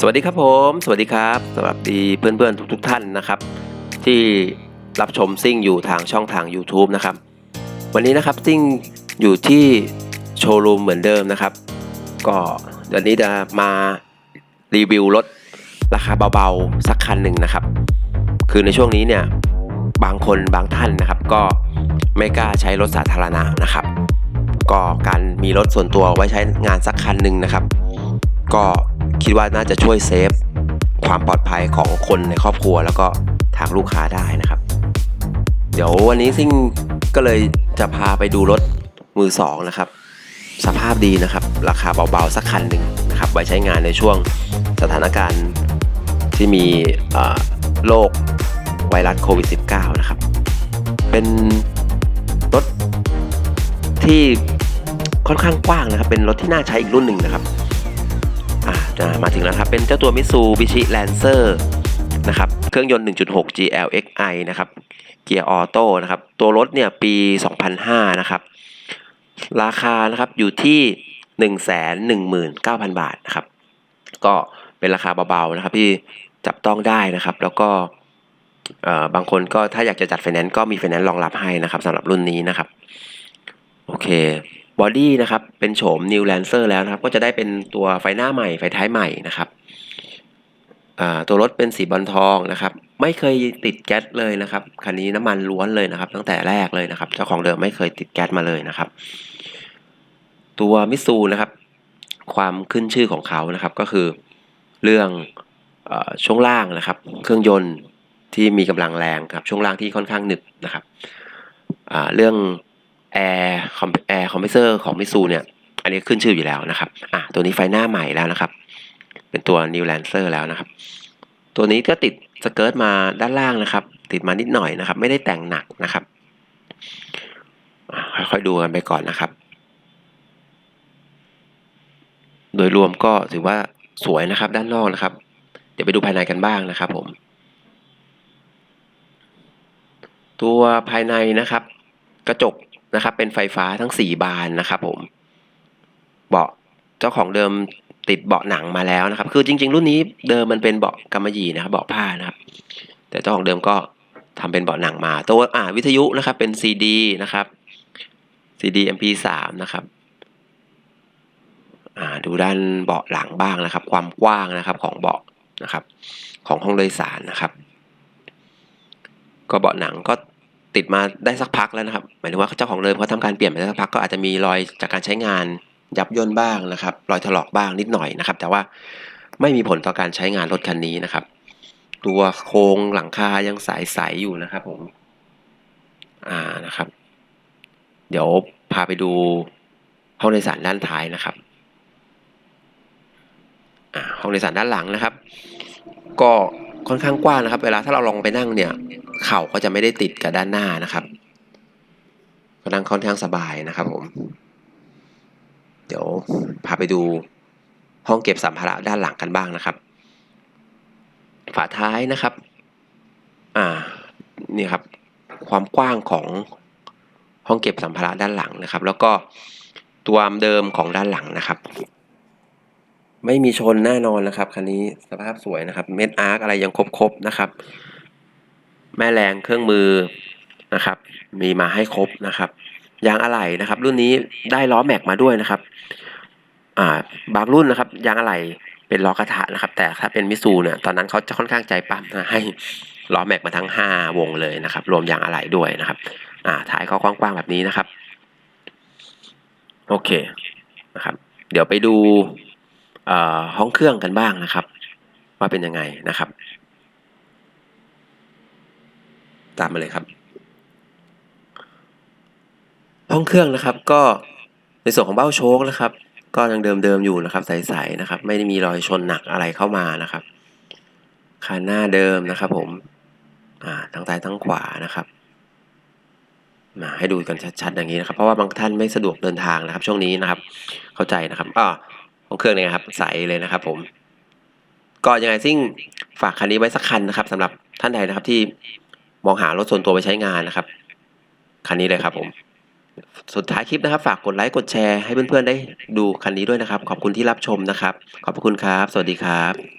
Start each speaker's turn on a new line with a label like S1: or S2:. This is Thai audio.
S1: สวัสดีครับผม สวัสดีครับสวัสดีเพื่อนๆทุกๆท่านนะครับ ที่รับชมซิ่งอยู่ทางช่องทาง YouTube นะครับ วันนี้นะครับซิ่งอยู่ที่โชว์รูมเหมือนเดิมนะครับ ก็เดี๋ยวนี้จะมารีวิวรถราคาเบาๆ สักคันหนึ่งนะครับ คือในช่วงนี้เนี่ยบางคนบางท่านนะครับ ก็ไม่กล้าใช้รถสาธารณะนะครับ ก็การมีรถส่วนตัวไว้ใช้งานสักคันหนึ่งนะครับ ก็ คิดว่าน่าจะช่วยเซฟความปลอดภัยของคนในครอบครัว แล้วก็ทางลูกค้าได้นะครับ เดี๋ยววันนี้ซิ่งก็เลยจะพาไปดูรถมือสองนะครับ สภาพดีนะครับ ราคาเบาๆสักคันหนึ่งนะครับไว้ใช้งานในช่วงสถานการณ์ที่มีโรคไวรัสโควิด -19 นะครับ เป็นรถที่ค่อนข้างกว้างนะครับ เป็นรถที่น่าใช้อีกรุ่นหนึ่งนะครับ มาถึงแล้วครับ เป็นเจ้าตัว Mitsubishi Lancer นะครับเครื่องยนต์ 1.6 GLXI นะครับเกียร์ออโต้นะครับ ตัวรถเนี่ยปี 2005 นะครับ ราคานะครับอยู่ที่ 119,000 บาทนะครับ ก็เป็นราคาเบาๆนะครับที่จับต้องได้นะครับ แล้วก็บางคนก็ถ้าอยากจะจัดไฟแนนซ์ก็มีไฟแนนซ์รองรับให้นะครับสำหรับรุ่นนี้นะครับ โอเค บอดี้นะครับเป็นโฉม New Lancer แล้วนะครับ ก็จะได้เป็นตัวไฟหน้าใหม่ ไฟท้ายใหม่นะครับตัวรถเป็นสีบอลทองนะครับ ไม่เคยติดแก๊สเลยนะครับคันนี้น้ำมันล้วนเลยนะครับ ตั้งแต่แรกเลยนะครับ เจ้าของเดิมไม่เคยติดแก๊สมาเลยนะครับ ตัวมิซูนะครับ ความขึ้นชื่อของเขานะครับ ก็คือเรื่องอช่วงล่างนะครับ เครื่องยนต์ที่มีกำลังแรงครับช่วงล่างที่ค่อนข้างหนึบนะครับเรื่อง แอร์คอมแอร์คอมเพรสเซอร์ของมิซูเนี่ย อันนี้ขึ้นชื่ออยู่แล้วนะครับ อะ ตัวนี้ไฟหน้าใหม่แล้วนะครับ เป็นตัว New Lancer แล้วนะครับ ตัวนี้ก็ติดสเกิร์ตมาด้านล่างนะครับ ติดมานิดหน่อยนะครับ ไม่ได้แต่งหนักนะครับ ค่อยๆดูกันไปก่อนนะครับ โดยรวมก็ถือว่าสวยนะครับ ด้านนอกนะครับ เดี๋ยวไปดูภายในกันบ้างนะครับ ผม ตัวภายในนะครับ กระจก นะครับ เป็นไฟฟ้าทั้ง 4 บานนะครับผม เบาะเจ้าของเดิมติดเบาะหนังมาแล้วนะครับ คือจริง ๆ รุ่นนี้เดิมมันเป็นเบาะกำมะหยี่นะครับ เบาะผ้านะครับ แต่เจ้าของเดิมก็ทำเป็นเบาะหนังมา ตัวอ่าวิทยุนะครับ เป็น CD นะครับ CD MP3 นะครับอ่าดูด้านเบาะหลังบ้างนะครับ ความกว้างนะครับของเบาะนะครับ ของห้องโดยสารนะครับ ก็เบาะหนังก็ ติดมาได้สักพักแล้วนะครับ หมายถึงว่าเจ้าของเดิมเขาทำการเปลี่ยนไปได้สักพักก็อาจจะมีรอยจากการใช้งานยับย่นบ้างนะครับ รอยถลอกบ้างนิดหน่อยนะครับ แต่ว่าไม่มีผลต่อการใช้งานรถคันนี้นะครับ ตัวโครงหลังคายังใสๆอยู่นะครับผม อ่านะครับ เดี๋ยวพาไปดูห้องโดยสารด้านท้ายนะครับห้องโดยสารด้านหลังนะครับ ก็ค่อนข้างกว้างนะครับ เวลาถ้าเราลองไปนั่งเนี่ย เข่าก็จะไม่ได้ติดกับด้านหน้านะครับ ก็นั่งค่อนข้างสบายนะครับผม เดี๋ยวพาไปดูห้องเก็บสัมภาระด้านหลังกันบ้างนะครับ ฝาท้ายนะครับ อ่า นี่ครับ ความกว้างของห้องเก็บสัมภาระด้านหลังนะครับ แล้วก็ตัวเดิมของด้านหลังนะครับ ไม่มีชนแน่นอนนะครับคันนี้สภาพสวยนะครับ เม็ดอาร์คอะไรยังครบๆนะครับ แม่แรงเครื่องมือนะครับ มีมาให้ครบนะครับยางอะไหล่นะครับ รุ่นนี้ได้ล้อแม็กมาด้วยนะครับ อ่า บางรุ่นนะครับยางอะไหล่เป็นล้อกระทะนะครับ แต่ถ้าเป็นมิซูเนี่ยตอนนั้นเขาจะค่อนข้างใจปั๊มนะให้ล้อแม็กมาทั้ง 5 วงเลยนะครับ รวมยางอะไหล่ด้วยนะครับ อ่าท้ายเขากว้างๆแบบนี้นะครับ โอเคนะครับ เดี๋ยวไปดูห้องเครื่องกันบ้างนะครับ ว่าเป็นยังไงนะครับ ตามมาเลยครับ ห้องเครื่องนะครับ ก็ในส่วนของเบ้าโชคนะครับ ก็ยังเดิมๆอยู่นะครับ ใสๆนะครับ ไม่ได้มีรอยชนหนักอะไรเข้ามานะครับคันหน้าเดิมนะครับ ผม อ่าทั้งซ้ายทั้งขวานะครับมาให้ดูกันชัดๆอย่างนี้นะครับ เพราะว่าบางท่านไม่สะดวกเดินทางนะครับ ช่วงนี้นะครับ เข้าใจนะครับอ่าห้องเครื่องเนี่ยครับ ใสเลยนะครับ ผม ก็ยังไงซิ่งฝากคันนี้ไว้สักคันนะครับสำหรับท่านใดนะครับที่ มองหารถส่วนตัวไปใช้งานนะครับ คันนี้เลยครับผม สุดท้ายคลิปนะครับ ฝากกดไลค์กดแชร์ให้เพื่อนๆได้ดูคันนี้ด้วยนะครับ ขอบคุณที่รับชมนะครับ ขอบพระคุณครับ สวัสดีครับ